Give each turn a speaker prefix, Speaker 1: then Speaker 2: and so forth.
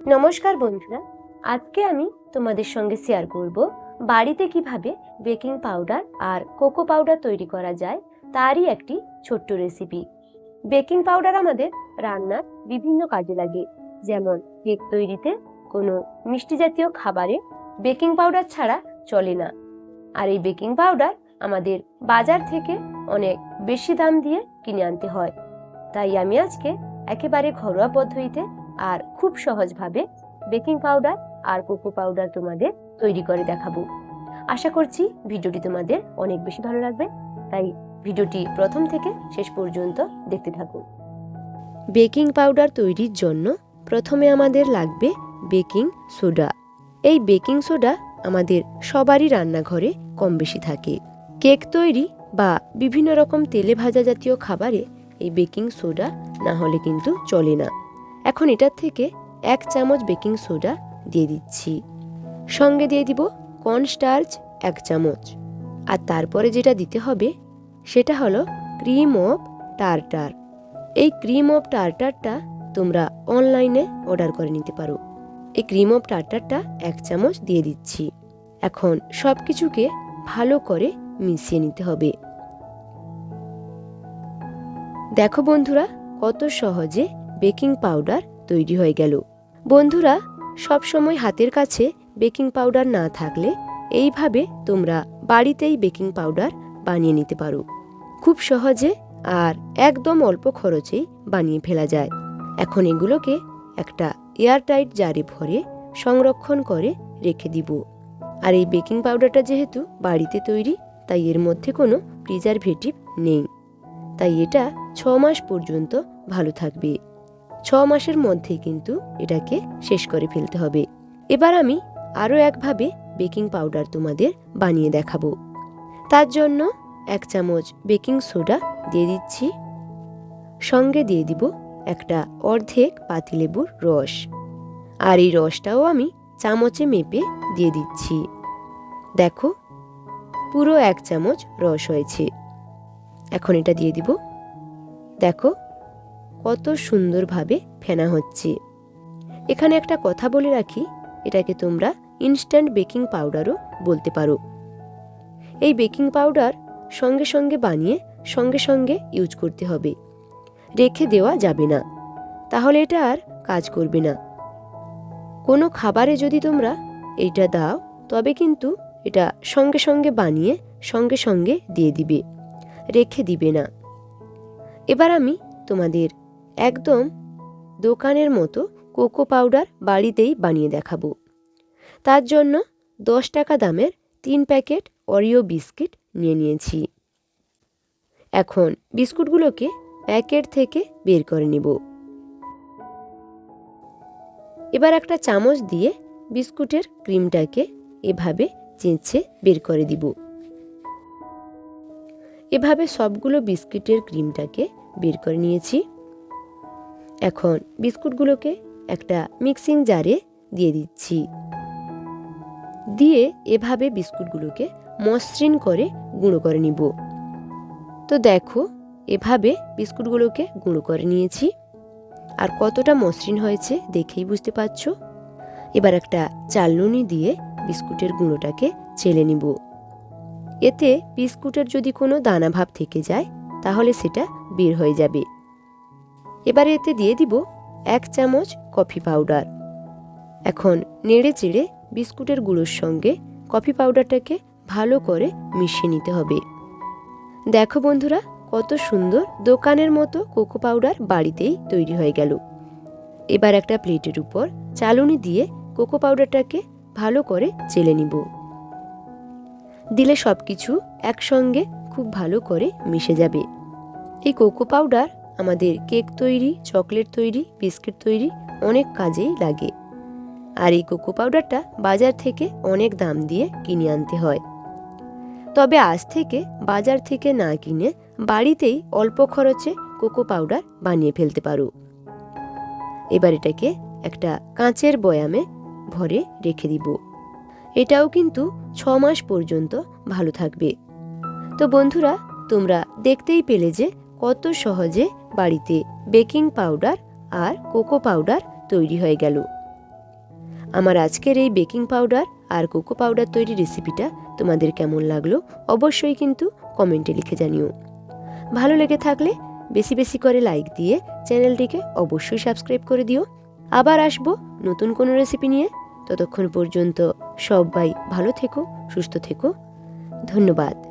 Speaker 1: নমস্কার বন্ধুরা, আজকে আমি তোমাদের সঙ্গে শেয়ার করব বাড়িতে কীভাবে বেকিং পাউডার আর কোকো পাউডার তৈরি করা যায় তারই একটি ছোট্ট রেসিপি বেকিং পাউডার আমাদের রান্নার বিভিন্ন কাজে লাগে, যেমন কেক তৈরিতে কোনো মিষ্টি জাতীয় খাবারে বেকিং পাউডার ছাড়া চলে না। আর এই বেকিং পাউডার আমাদের বাজার থেকে অনেক বেশি দাম দিয়ে কিনে আনতে হয়। তাই আমি আজকে একেবারে ঘরোয়া পদ্ধতিতে আর খুব সহজভাবে বেকিং পাউডার আর কোকো পাউডার তোমাদের তৈরি করে দেখাবো। আশা করছি ভিডিওটি তোমাদের অনেক বেশি ভালো লাগবে। তাই ভিডিওটি প্রথম থেকে শেষ পর্যন্ত দেখতে থাকুন বেকিং পাউডার তৈরির জন্য প্রথমে আমাদের লাগবে বেকিং সোডা। এই বেকিং সোডা আমাদের সবারই রান্নাঘরে কম বেশি থাকে। কেক তৈরি বা বিভিন্ন রকম তেলে ভাজা জাতীয় খাবারে এই বেকিং সোডা না হলে কিন্তু চলে না। এখন এটার থেকে এক চামচ বেকিং সোডা দিয়ে দিচ্ছি। সঙ্গে দিয়ে দিব কর্নস্টার্চ এক চামচ। আর তারপরে যেটা দিতে হবে, সেটা হলো ক্রিম অফ টার্টার। এই ক্রিম অফ টার্টারটা তোমরা অনলাইনে অর্ডার করে নিতে পারো। এই ক্রিম অফ টার্টারটা এক চামচ দিয়ে দিচ্ছি। এখন সব কিছুকে ভালো করে মিশিয়ে নিতে হবে। দেখো বন্ধুরা, কত সহজে বেকিং পাউডার তৈরি হয়ে গেল। বন্ধুরা, সব সময় হাতের কাছে বেকিং পাউডার না থাকলে এইভাবে তোমরা বাড়িতেই বেকিং পাউডার বানিয়ে নিতে পারো। খুব সহজে আর একদম অল্প খরচেই বানিয়ে ফেলা যায়। এখন এগুলোকে একটা এয়ারটাইট জারে ভরে সংরক্ষণ করে রেখে দিব। আর এই বেকিং পাউডারটা যেহেতু বাড়িতে তৈরি, তাই এর মধ্যে কোনো প্রিজারভেটিভ নেই। তাই এটা ছ মাস পর্যন্ত ভালো থাকবে। ছ মাসের মধ্যে কিন্তু এটাকে শেষ করে ফেলতে হবে। এবার আমি আরও একভাবে বেকিং পাউডার তোমাদের বানিয়ে দেখাবো। তার জন্য এক চামচ বেকিং সোডা দিয়ে দিচ্ছি। সঙ্গে দিয়ে দিব একটা অর্ধেক পাতিলেবুর রস। আর এই রসটাও আমি চামচে মেপে দিয়ে দিচ্ছি। দেখো, পুরো এক চামচ রস হয়েছে। এখন এটা দিয়ে দিব। দেখো কত সুন্দরভাবে ফেনা হচ্ছে। এখানে একটা কথা বলে রাখি, এটাকে তোমরা ইনস্ট্যান্ট বেকিং পাউডারও বলতে পারো। এই বেকিং পাউডার সঙ্গে সঙ্গে বানিয়ে সঙ্গে সঙ্গে ইউজ করতে হবে। রেখে দেওয়া যাবে না। তাহলে এটা আর কাজ করবে না। কোনো খাবারে যদি তোমরা এইটা দাও, তবে কিন্তু এটা সঙ্গে সঙ্গে বানিয়ে সঙ্গে সঙ্গে দিয়ে দিবে। রেখে দিবে না। এবার আমি তোমাদের একদম দোকানের মতো কোকো পাউডার বাড়িতেই বানিয়ে দেখাবো। তার জন্য দশ টাকা দামের তিন প্যাকেট অরিও বিস্কিট নিয়ে নিয়েছি। এখন বিস্কুটগুলোকে প্যাকেট থেকে বের করে নিব। এবার একটা চামচ দিয়ে বিস্কুটের ক্রিমটাকে এভাবে চেঁচে বের করে দিব। এভাবে সবগুলো বিস্কুটের ক্রিমটাকে বের করে নিয়েছি। এখন বিস্কুটগুলোকে একটা মিক্সিং জারে দিয়ে দিচ্ছি। দিয়ে এভাবে বিস্কুটগুলোকে মসৃণ করে গুঁড়ো করে নিব। তো দেখো, এভাবে বিস্কুটগুলোকে গুঁড়ো করে নিয়েছি। আর কতটা মসৃণ হয়েছে দেখেই বুঝতে পারছ? এবার একটা চালনুনি দিয়ে বিস্কুটের গুঁড়োটাকে চেলে নিব। এতে বিস্কুটের যদি কোনো দানা ভাব থেকে যায়, তাহলে সেটা বের হয়ে যাবে। এবারে এতে দিয়ে দিব এক চামচ কফি পাউডার। এখন নেড়ে চেড়ে বিস্কুটের গুঁড়োর সঙ্গে কফি পাউডারটাকে ভালো করে মিশিয়ে নিতে হবে। দেখো বন্ধুরা, কত সুন্দর দোকানের মতো কোকো পাউডার বাড়িতেই তৈরি হয়ে গেল। এবার একটা প্লেটের উপর চালুনি দিয়ে কোকো পাউডারটাকে ভালো করে চেলে নিব। দিলে সব কিছু একসঙ্গে খুব ভালো করে মিশে যাবে। এই কোকো পাউডার আমাদের কেক তৈরি, চকলেট তৈরি, বিস্কিট তৈরি অনেক কাজেই লাগে। আর এই কোকো পাউডারটা বাজার থেকে অনেক দাম দিয়ে কিনে আনতে হয়। তবে আজ থেকে বাজার থেকে না কিনে বাড়িতেই অল্প খরচে কোকো পাউডার বানিয়ে ফেলতে পারো। এবার এটাকে একটা কাঁচের বয়ামে ভরে রেখে দিব। এটাও কিন্তু ছ মাস পর্যন্ত ভালো থাকবে। তো বন্ধুরা, তোমরা দেখতেই পেলে যে কত সহজে বাড়িতে বেকিং পাউডার আর কোকো পাউডার তৈরি হয়ে গেল। আমার আজকের এই বেকিং পাউডার আর কোকো পাউডার তৈরি রেসিপিটা তোমাদের কেমন লাগল অবশ্যই কিন্তু কমেন্টে লিখে জানিও। ভালো লেগে থাকলে বেশি বেশি করে লাইক দিয়ে চ্যানেলটিকে অবশ্যই সাবস্ক্রাইব করে দিও। আবার আসব নতুন কোনো রেসিপি নিয়ে। ততক্ষণ পর্যন্ত সবাই ভালো থেকো, সুস্থ থেকো। ধন্যবাদ।